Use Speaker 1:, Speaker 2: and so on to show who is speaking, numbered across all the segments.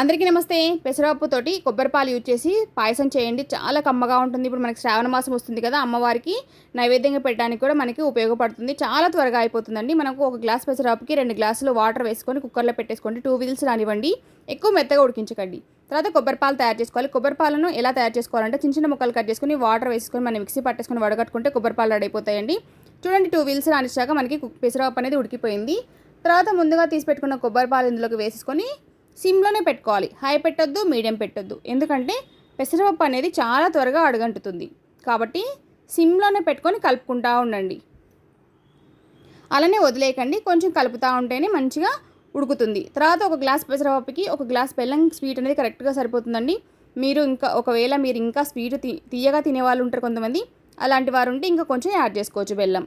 Speaker 1: అందరికీ నమస్తే. పెసరపప్పుతోటి తోటి కొబ్బరిపాలు యూజ్ చేసి పాయసం చేయండి. చాలా కమ్మగా ఉంటుంది. ఇప్పుడు మనకి శ్రావణ మాసం వస్తుంది కదా అమ్మవారికి నైవేద్యంగా పెట్టడానికి కూడా మనకి ఉపయోగపడుతుంది. చాలా త్వరగా అయిపోతుందండి. మనకు ఒక గ్లాస్ పెసరపప్పుకి రెండు గ్లాసులు వాటర్ వేసుకొని కుక్కర్లో పెట్టేసుకోండి. టూ విజిల్స్ రానివ్వండి. ఎక్కువ మెత్తగా ఉడికించకండి. తర్వాత కొబ్బరి పాలు తయారు చేసుకోవాలి. కొబ్బరిపాలను ఎలా తయారు చేసుకోవాలంటే చిన్న చిన్న ముక్కలు కట్ చేసుకొని వాటర్ వేసుకొని మనం మిక్సీ పట్టేసుకొని వడగట్టుకుంటే కొబ్బరిపాలు రెడీ అయిపోతాయండి. చూడండి టూ వీల్స్ రానిచ్చాక మనకి పెసరపప్పు అనేది ఉడికిపోయింది. తర్వాత ముందుగా తీసి పెట్టుకున్న కొబ్బరిపాలు ఇందులోకి వేసుకొని సిమ్లోనే పెట్టుకోవాలి. హై పెట్టొద్దు మీడియం పెట్టొద్దు. ఎందుకంటే పెసరపప్పు అనేది చాలా త్వరగా అడుగంటుతుంది. కాబట్టి సిమ్లోనే పెట్టుకొని కలుపుకుంటూ ఉండండి. అలానే వదిలేయకండి. కొంచెం కలుపుతూ ఉంటేనే మంచిగా ఉడుకుతుంది. తర్వాత ఒక గ్లాస్ పెసరపప్పుకి ఒక గ్లాస్ బెల్లం స్వీట్ అనేది కరెక్ట్గా సరిపోతుందండి. మీరు ఇంకా ఒకవేళ మీరు ఇంకా స్వీట్ తీ తీయగా తినే వాళ్ళు ఉంటారు కొంతమంది. అలాంటి వారు ఉంటే ఇంకా కొంచెం యాడ్ చేసుకోవచ్చు బెల్లం.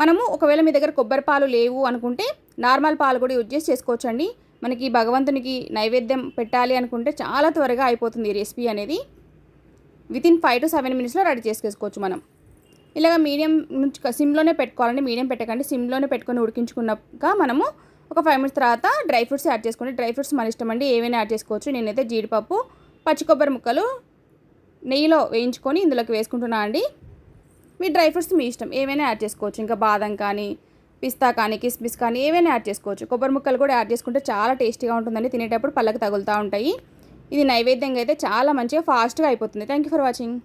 Speaker 1: మనము ఒకవేళ మీ దగ్గర కొబ్బరి పాలు లేవు అనుకుంటే నార్మల్ పాలు కూడా యూజ్ చేసి చేసుకోవచ్చండి. మనకి భగవంతునికి నైవేద్యం పెట్టాలి అనుకుంటే చాలా త్వరగా అయిపోతుంది ఈ రెసిపీ అనేది. వితిన్ ఫైవ్ టు సెవెన్ మినిట్స్లో రెడీ చేసుకోవచ్చు మనం. ఇలాగ మీడియం నుంచి సిమ్లోనే పెట్టుకోవాలండి. మీడియం పెట్టకండి. సిమ్లోనే పెట్టుకొని ఉడికించుకున్నాక మనము ఒక ఫైవ్ మినిట్స్ తర్వాత డ్రై ఫ్రూట్స్ యాడ్ చేసుకోండి. డ్రై ఫ్రూట్స్ మన ఇష్టం అండి. ఏవైనా యాడ్ చేసుకోవచ్చు. నేనైతే జీడిపప్పు పచ్చి కొబ్బరి ముక్కలు నెయ్యిలో వేయించుకొని ఇందులోకి వేసుకుంటున్నా అండి. మీ డ్రై ఫ్రూట్స్ మీ ఇష్టం. ఏమైనా యాడ్ చేసుకోవచ్చు. ఇంకా బాదం కానీ పిస్తా కానీ కిస్మిస్ కానీ ఏవైనా యాడ్ చేసుకోవచ్చు. కొబ్బరి ముక్కలు కూడా యాడ్ చేసుకుంటే చాలా టేస్టీగా ఉంటుందండి. తినేటప్పుడు పళ్ళకి తగులుతూ ఉంటాయి. ఇది నైవేద్యంగా అయితే చాలా మంచిగా ఫాస్ట్గా అయిపోతుంది. Thank you for watching.